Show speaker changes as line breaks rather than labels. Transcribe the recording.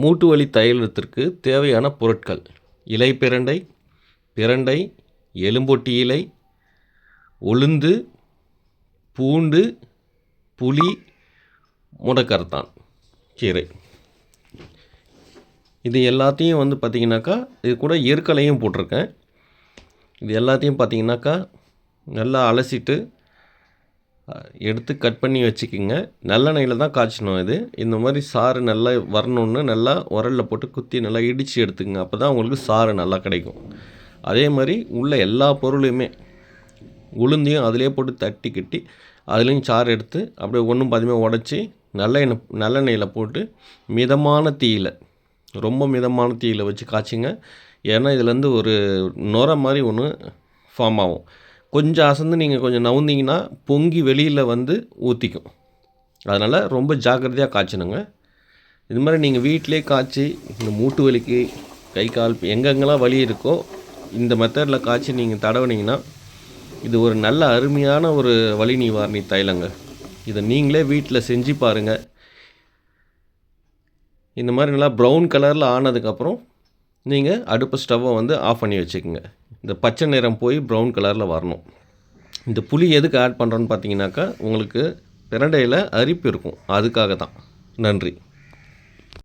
மூட்டு வலி தைலத்திற்கு தேவையான பொருட்கள். இலை பிரண்டை பிரண்டை எலும்பொட்டி இலை உளுந்து பூண்டு புளி முடக்கரத்தான் கீரை. இது எல்லாத்தையும் வந்து பார்த்திங்கனாக்கா இது கூட எருக்கலையும் போட்டிருக்கேன். இது எல்லாத்தையும் பார்த்திங்கனாக்கா நல்லா அலசிட்டு எடுத்து கட் பண்ணி வச்சுக்கிங்க. நல்லெண்ணெயில் தான் காய்ச்சணும் இது. இந்த மாதிரி சாறு நல்லா வரணுன்னு நல்லா உரலில் போட்டு குத்தி நல்லா இடித்து எடுத்துக்கங்க. அப்போ தான் உங்களுக்கு சாறு நல்லா கிடைக்கும். அதே மாதிரி உள்ள எல்லா பொருளையுமே உளுந்தையும் அதிலே போட்டு தட்டி கட்டி அதுலேயும் சாறு எடுத்து அப்படியே ஒன்றும் பாதியுமே உடச்சி நல்லெண்ணெய் நல்லெண்ணெயில் போட்டு மிதமான தீயில் ரொம்ப மிதமான தீயில் வச்சு காய்ச்சிங்க. ஏன்னா இதுலேருந்து ஒரு நுர மாதிரி ஒன்று ஃபார்ம் ஆகும். கொஞ்சம் அசந்து நீங்கள் கொஞ்சம் நவுந்தீங்கன்னா பொங்கி வெளியில் வந்து ஊற்றிக்கும் அதனால் ரொம்ப ஜாக்கிரதையாக காய்ச்சணுங்க. இது மாதிரி நீங்கள் வீட்டிலே காய்ச்சி இந்த மூட்டு வலிக்கு கை கால் எங்கெங்கெல்லாம் வலி இருக்கோ இந்த மெத்தடில் காய்ச்சி நீங்கள் தடவுனீங்கன்னா இது ஒரு நல்ல அருமையான ஒரு வலி நிவாரணி தைலங்க. இதை நீங்களே வீட்டில் செஞ்சு பாருங்கள் இந்த மாதிரி நல்லா ப்ரௌன் கலரில் ஆனதுக்கப்புறம் நீங்கள் அடுப்பு ஸ்டவ்வை வந்து ஆஃப் பண்ணி வச்சுக்கோங்க. இந்த பச்சை நிறம் போய் ப்ரௌன் கலரில் வரணும். இந்த புளி எதுக்கு ஆட் பண்ணுறோன்னு பார்த்தீங்கன்னாக்கா உங்களுக்கு பிரண்டையில் அரிப்பு இருக்கும். அதுக்காக தான் நன்றி.